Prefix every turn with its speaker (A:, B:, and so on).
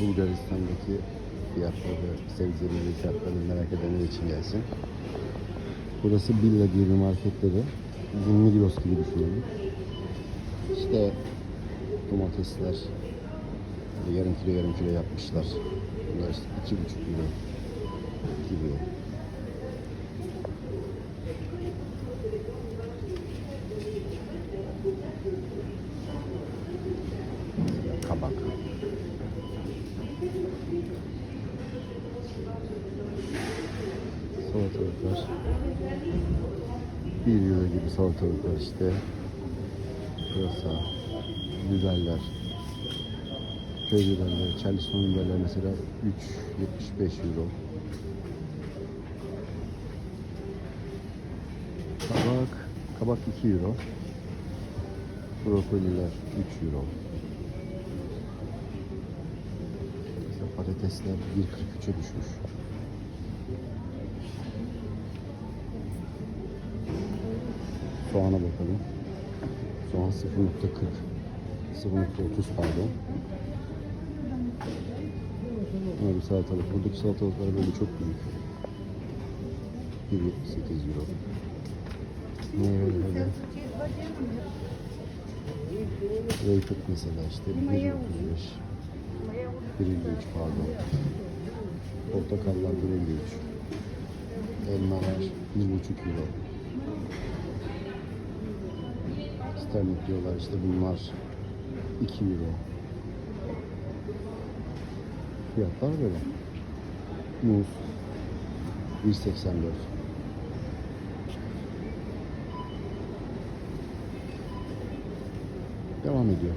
A: Bulgaristan'daki fiyatları, sebzeleri, fiyatlarını merak edenler için gelsin. Burası Billa diye bir marketleri. Bizim Migros gibi düşünelim. İşte domatesler yarım kilo yarım kilo yapmışlar. Bunlar işte iki buçuk euro gibi. Kabak. Salatalıklar. 1 euro gibi salatalıklar işte. Pırasa, biberler, köy biberleri, Charleston biberler mesela 3.75 euro. Kabak, kabak 2 euro. Brokoliler 3 euro. Mesela patatesler 1.43'e düşmüş. Soğana bakalım. Soğan 0.40 0.30 pardon. Ama bir salatalık. Buradaki salatalıklar böyle çok büyük. 1.8 euro. Meyveleri. Greyfurt mesela işte 1.35 1.53 pardon. Portakallar 1.53 Elmalar 1.5 euro. Sterling diyorlar işte bunlar 2 euro. Fiyatlar böyle. Muz 1.84 Devam ediyor.